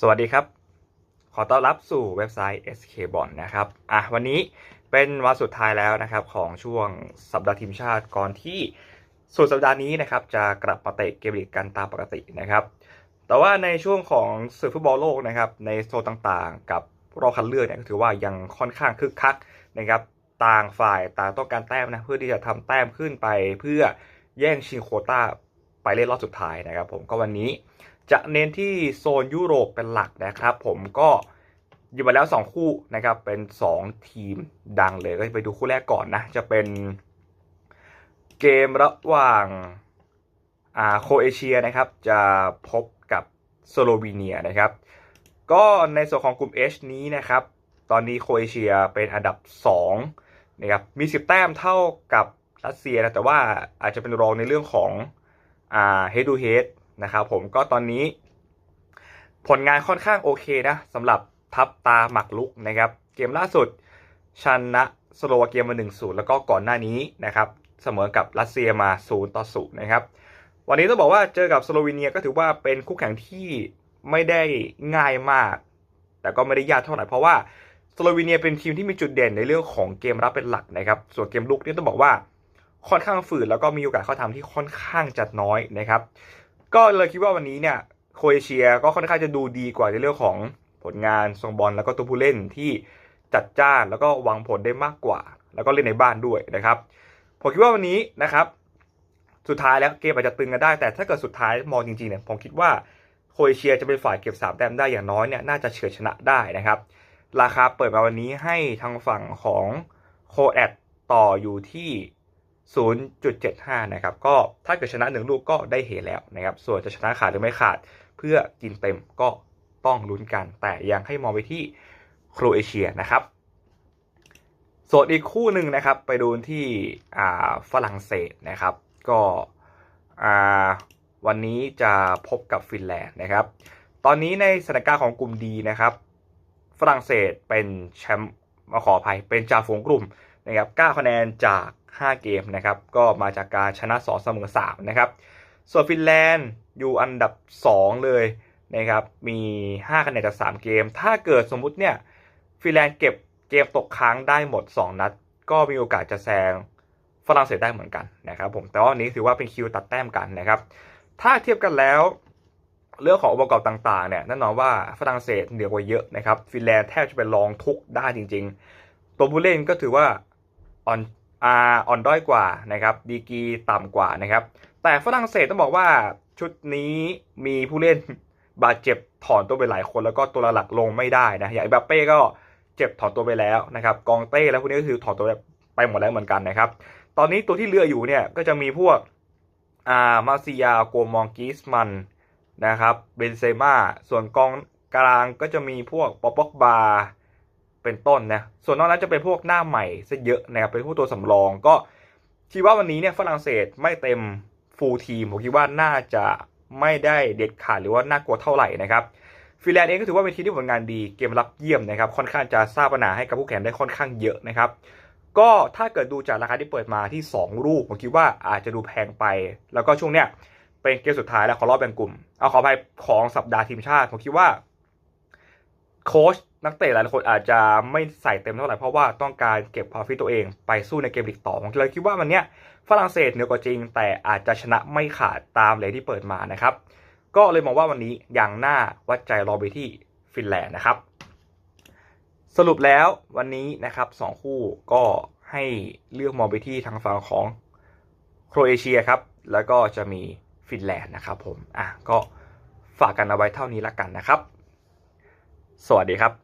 สวัสดีครับ ขอต้อนรับสู่เว็บไซต์ SK b o n นะครับอะวันนี้เป็นวันสุดท้ายแล้วนะครับ ของช่วงสัปดาห์ทีมชาติก่อนที่สุดสัปดาห์นี้นะครับ จะกลับมาเตะเกมลีกกันตามปกตินะครับ แต่ว่าในช่วงของศึกฟุตบอลโลกนะครับ ในโซนต่างๆ กับรอบคัดเลือกเนี่ยก็ถือว่ายังค่อนข้างคึกคักนะครับ ต่างฝ่ายต่างต้องการแต้มนะเพื่อที่จะทำแต้มขึ้นไปเพื่อแย่งชิงโคต้าไปเล่นรอบสุดท้ายนะครับ ผมก็วันนี้ จะเน้นที่โซนยุโรปเป็นหลักนะครับ ผมก็หยิบมาแล้ว 2 คู่นะครับเป็น 2 ทีมดังเลยก็ไปดูคู่แรกก่อนนะ จะเป็นเกมระหว่างอ่าโคเอเชียนะครับ จะพบกับสโลวีเนียนะครับ ก็ในส่วนของกลุ่ม H นี้นะครับ ตอนนี้โคเอเชียเป็นอันดับ2นะครับมี 10 แต้มเท่ากับรัสเซียนะแต่ว่าอาจจะเป็นรองในเรื่องของอ่า head to head นะครับผมก็ตอนนี้ ผลงานค่อนข้างโอเคนะสำหรับทัพตาหมักลุกนะครับ เกมล่าสุดชนะสโลวาเกียมา 1-0 แล้วก็ก่อนหน้านี้นะครับเสมอกับรัสเซียมา 0 ต่อ 0 นะครับ วันนี้ต้องบอกว่าเจอกับสโลวีเนียก็ถือว่าเป็นคู่แข่งที่ไม่ได้ง่ายมาก แต่ก็ไม่ได้ยากเท่าไหร่เพราะว่าสโลวีเนียเป็นทีมที่มีจุดเด่นในเรื่องของเกมรับเป็นหลักนะครับ ส่วนเกมลุกนี่ต้องบอกว่าค่อนข้างฝืดแล้วก็มีโอกาสเข้าทำที่ค่อนข้างจัดน้อยนะครับ ก็เลยคิดว่าวันนี้เนี่ยโคเอเชียก็ค่อนข้างจะดูดีกว่าในเรื่องของผลงานทรงบอลแล้วก็ตัวผู้เล่นที่จัดจ้านแล้วก็วังผลได้มากกว่า แล้วก็เล่นในบ้านด้วยนะครับผมคิดว่าวันนี้นะครับสุดท้ายแล้วเกมอาจจะตึงกันได้ แต่ถ้าเกิดสุดท้ายมองจริงๆเนี่ยผมคิดว่าโคเอเชียจะเป็นฝ่ายเก็บ3แต้มได้อย่างน้อยเนี่ยน่าจะเฉือนชนะได้นะครับ ราคาเปิดมาวันนี้ให้ทางฝั่งของโคแอดต่ออยู่ที่ 0.75 นะครับ ก็ถ้าเกิดชนะหนึ่งลูกก็ได้เฮแล้วนะครับ ส่วนจะชนะขาดหรือไม่ขาดเพื่อกินเต็มก็ต้องลุ้นกัน แต่ยังให้มองไปที่โครเอเชียนะครับส่วนอีกคู่หนึ่งนะครับ ไปดูที่อ่าฝรั่งเศสนะครับ ก็อ่าวันนี้จะพบกับฟินแลนด์นะครับ ตอนนี้ในสถานการณ์ของกลุ่มดีนะครับ ฝรั่งเศสเป็นแชมป์มาขออภัยเป็นจ่าฝูงกลุ่มนะครับ9คะแนนจาก 5 เกมนะครับ ก็มาจากการชนะ2เสมอ3นะครับ ส่วนฟินแลนด์อยู่อันดับ 2 เลยนะครับ มี 5 คะแนนจาก 3 เกม ถ้าเกิดสมมุติเนี่ยฟินแลนด์เก็บเกมตกค้างได้หมด 2 นัด ก็มีโอกาสจะแซงฝรั่งเศสได้เหมือนกันนะครับผม แต่ว่าอันนี้ถือว่าเป็นคิวตัดแต้มกันนะครับ ถ้าเทียบกันแล้วเรื่องขององค์ประกอบต่างๆเนี่ยแน่นอนว่าฝรั่งเศสเหนือกว่าเยอะนะครับฟินแลนด์แทบจะเป็นรองทุกด้านจริง ๆ ตัวผู้เล่นก็ถือว่าอ่อน อ่อนด้อยกว่านะครับดีกีต่ำกว่านะครับ แต่ฝรั่งเศสต้องบอกว่าชุดนี้มีผู้เล่นบาดเจ็บถอนตัวไปหลายคนแล้วก็ตัวหลักลงไม่ได้นะอย่างบัปเป้ก็เจ็บถอนตัวไปแล้วนะครับกองเต้แล้วพวกนี้ก็คือถอนตัวไปหมดแล้วเหมือนกันนะครับ ตอนนี้ตัวที่เหลืออยู่เนี่ยก็จะมีพวกอ่ามาซิยาโกมองกิสมันนะครับเบนเซม่าส่วนกองกลางก็จะมีพวกปอปอกบา เป็นต้นนะ ส่วนนอกนั้นจะเป็นพวกหน้าใหม่ซะเยอะนะครับ เป็นพวกตัวสำรองก็คิดว่าวันนี้เนี่ยฝรั่งเศสไม่เต็มฟูลทีมผมคิดว่าน่าจะไม่ได้เด็ดขาดหรือว่าน่ากลัวเท่าไหร่นะครับฟินแลนด์เองก็ถือว่าเป็นทีมที่ผลงานดีเกมรับเยี่ยมนะครับ ค่อนข้างจะสร้างปัญหาให้กับผู้แข่งได้ค่อนข้างเยอะนะครับ ก็ถ้าเกิดดูจากราคาที่เปิดมาที่ 2 ลูกผมคิดว่าอาจจะดูแพงไป แล้วก็ช่วงเนี้ยเป็นเกมสุดท้ายแล้วขอรอบแบ่งกลุ่ม เอาขออภัยของสัปดาห์ทีมชาติผมคิดว่าโค้ช นักเตะหลายคนอาจจะไม่ใส่เต็มเท่าไหร่เพราะว่าต้องการเก็บความฟิตตัวเองไปสู้ในเกมลีกต่อผมเลยคิดว่าวันเนี้ยฝรั่งเศสเหนือกว่าจริง แต่อาจจะชนะไม่ขาดตามเลยที่เปิดมานะครับ ก็เลยมองว่าวันนี้อย่างน่าวัดใจรอไปที่ฟินแลนด์นะครับ สรุปแล้ววันนี้นะครับสองคู่ก็ให้เลือกมองไปที่ทางฝั่งของโครเอเชียครับ แล้วก็จะมีฟินแลนด์นะครับผม อะ ก็ฝากกันเอาไว้เท่านี้ละกันนะครับ สวัสดีครับ